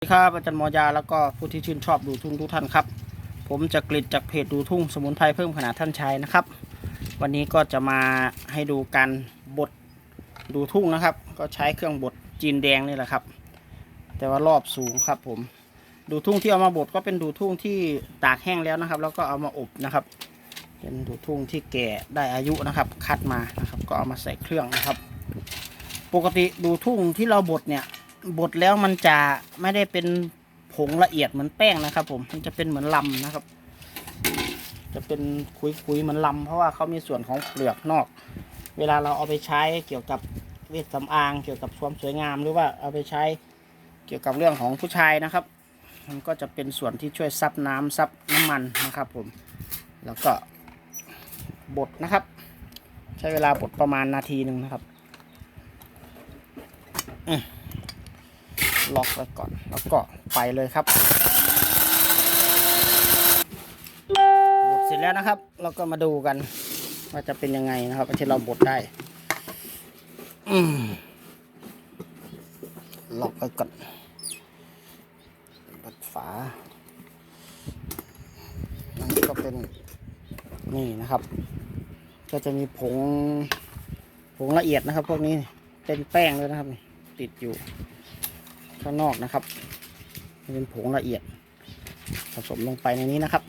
สวัสดีครับอาจารย์มอยาแล้วก็ผู้ที่ชื่นชอบดูทุ่งทุกท่านครับ ผมจะกลิดจากเพจดูทุ่งสมุนไพรเพิ่มขนาดท่านชายนะครับ วันนี้ก็จะมาให้ดูการบดดูทุ่งนะครับ ก็ใช้เครื่องบดจีนแดงนี่แหละครับ แต่ว่ารอบสูงครับผมดูทุ่งที่เอามาบดก็เป็นดูทุ่งที่ตากแห้งแล้วนะครับ แล้วก็เอามาอบนะครับ เป็นดูทุ่งที่แก่ได้อายุนะครับ คัดมานะครับ ก็เอามาใส่เครื่องนะครับ ปกติดูทุ่งที่เราบดเนี่ย บดแล้วมันจะไม่ได้เป็นผงละเอียดเหมือนแป้งนะครับ ผมมันจะเป็นเหมือนลำนะครับ จะเป็นคุยๆเหมือนลำเพราะว่าเขามีส่วนของเปลือกนอก เวลาเราเอาไปใช้เกี่ยวกับเวชสำอางเกี่ยวกับความสวยงาม หรือว่าเอาไปใช้เกี่ยวกับเรื่องของผู้ชายนะครับ มันก็จะเป็นส่วนที่ช่วยซับน้ำซับน้ำมันนะครับ ผม แล้วก็บดนะครับ ใช้เวลาบดประมาณนาทีหนึ่งนะครับ ล็อกไว้ก่อน แล้วก็ไปเลยครับบดเสร็จแล้วนะครับ เราก็มาดูกัน ว่าจะเป็นยังไงนะครับที่เราบดได้ล็อกไว้ก่อนปิดฝาอันนี้ก็เป็นนี่นะครับ ก็จะมีผงผงละเอียดนะครับ พวกนี้เป็นแป้งเลยนะครับ ติดอยู่ ข้างนอกนะครับ เป็นผงละเอียด ผสมลงไปในนี้นะครับ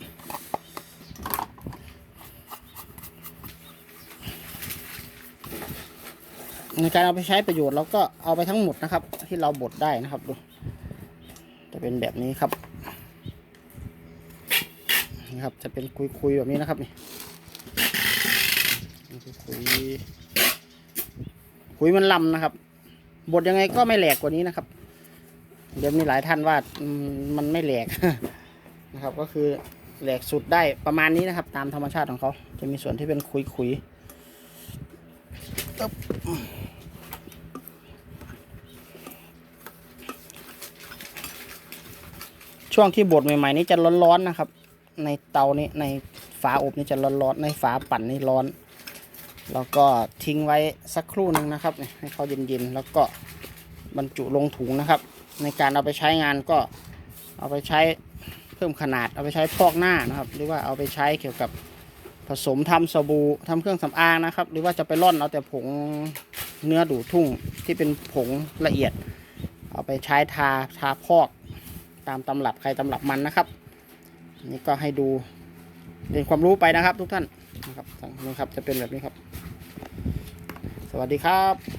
ในการเอาไปใช้ประโยชน์เราก็เอาไปทั้งหมดนะครับ ที่เราบดได้นะครับดูจะเป็นแบบนี้ครับนี่ครับจะเป็นคุยๆแบบนี้นะครับนี่คุยคุยมันลำนะครับบดยังไงก็ไม่แหลกกว่านี้นะครับ เดี๋ยวมีหลายท่านว่ามันไม่แหลกนะครับ ก็คือแหลกสุดได้ประมาณนี้นะครับ ตามธรรมชาติของเขาจะมีส่วนที่เป็นขุยขุยๆช่วงที่บดใหม่ๆนี่จะร้อนๆนะครับ ในเตานี้ในฝาอบนี่จะร้อนๆในฝาปั่นนี่ร้อน แล้วก็ทิ้งไว้สักครู่หนึ่งนะครับให้เขาเย็นๆแล้วก็ บรรจุลงถุงนะครับ ในการเอาไปใช้งานก็เอาไปใช้เพิ่มขนาดเอาไปใช้พอกหน้านะครับ หรือว่าเอาไปใช้เกี่ยวกับผสมทำสบู่ทำเครื่องสำอางนะครับ หรือว่าจะไปร่อนเอาแต่ผงเนื้อดูดทุ่งที่เป็นผงละเอียด เอาไปใช้ทาทาพอกตามตำรับใครตำรับมันนะครับ นี่ก็ให้ดูเป็นความรู้ไปนะครับ ทุกท่านนะครับนี่ครับจะเป็นแบบนี้ครับ สวัสดีครับ